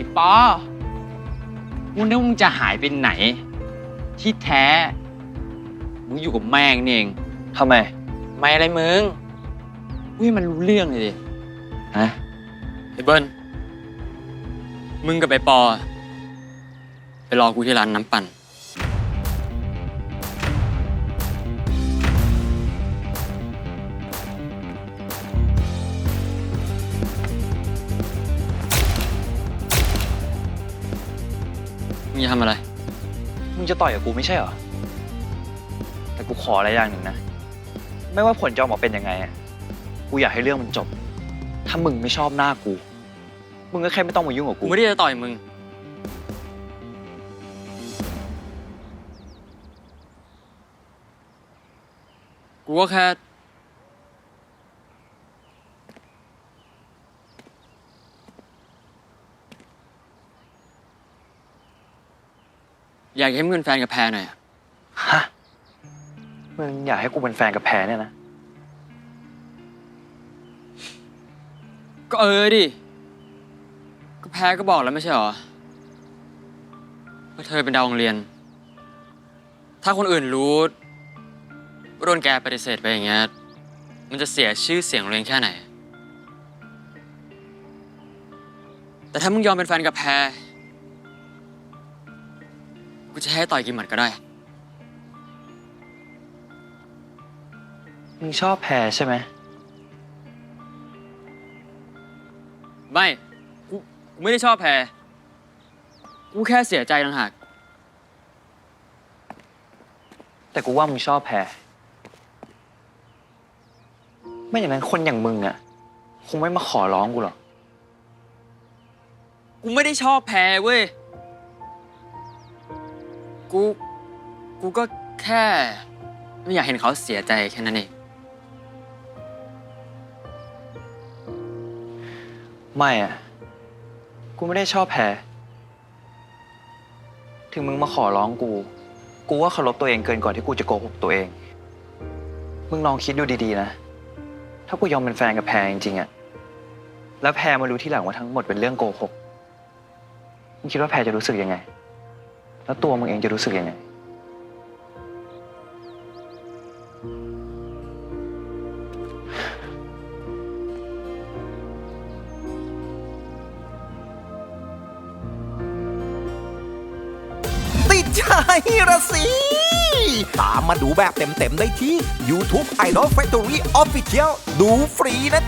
อ้ปอกูนึกว่ามึงจะหายไปไหน ที่แท้ มึงอยู่กับแม่งนี่เองทำไม ไม่อะไรมึงอุ้ยมันรู้เรื่องเลยดิฮะไอ้เบิ้ลมึงกับไอ้ปอ ไปรอกูที่ร้านน้ำปั่น มึงจะทำอะไร มึงจะต่อยกับกูไม่ใช่เหรอ แต่กูขออะไรอย่างหนึ่งนะ ไม่ว่าผลจะออกมาเป็นยังไงอะกูอยากให้เรื่องมันจบ ถ้ามึงไม่ชอบหน้ากู มึงก็แค่ไม่ต้องมายุ่งกับกูกูไม่ได้จะต่อยมึง กูก็แค่ อยากให้มึงเป็นแฟนกับแพรหน่อยอะฮะ มึงอยากให้กูเป็นแฟนกับแพรเนี่ยนะ ก็เออดิ ก็แพ้ก็บอกแล้วไม่ใช่เหรอว่าเธอเป็นดาวโรงเรียน ถ้าคนอื่นรู้ว่าโดนแกปฏิเสธไปอย่างเงี้ย มันจะเสียชื่อเสียงโรงเรียนแค่ไหน แต่ถ้ามึงยอมเป็นแฟนกับแพร กูจะให้ต่อยกี่หมัดก็ได้ มึงชอบแพรใช่ไหม ไม่กูกูไม่ได้ชอบแพรกูแค่เสียใจต่างหาก แต่กูว่ามึงชอบแพรไม่อย่างนั้นคนอย่างมึงอะคงไม่มาขอร้องกูหรอก กูไม่ได้ชอบแพรเว้ย กู กูก็แค่ ไม่อยากเห็นเขาเสียใจแค่นั้นเอง ไม่อะกูไม่ได้ชอบแพรถึงมึงมาขอร้องกู กูว่าเคารพตัวเองเกินกว่าที่กูจะโกหกตัวเอง มึงลองคิดดูดีๆนะ ถ้ากูยอมเป็นแฟนกับแพรจริงๆอะแล้วแพรมารู้ที่หลังว่าทั้งหมดเป็นเรื่องโกหก มึงคิดว่าแพรจะรู้สึกยังไง แล้วตัวมึงเองจะรู้สึกยังไง ติดใจระสิตามมาดูแบบเต็มๆได้ที่ YouTube Idol Factory Official ดูฟรีนะ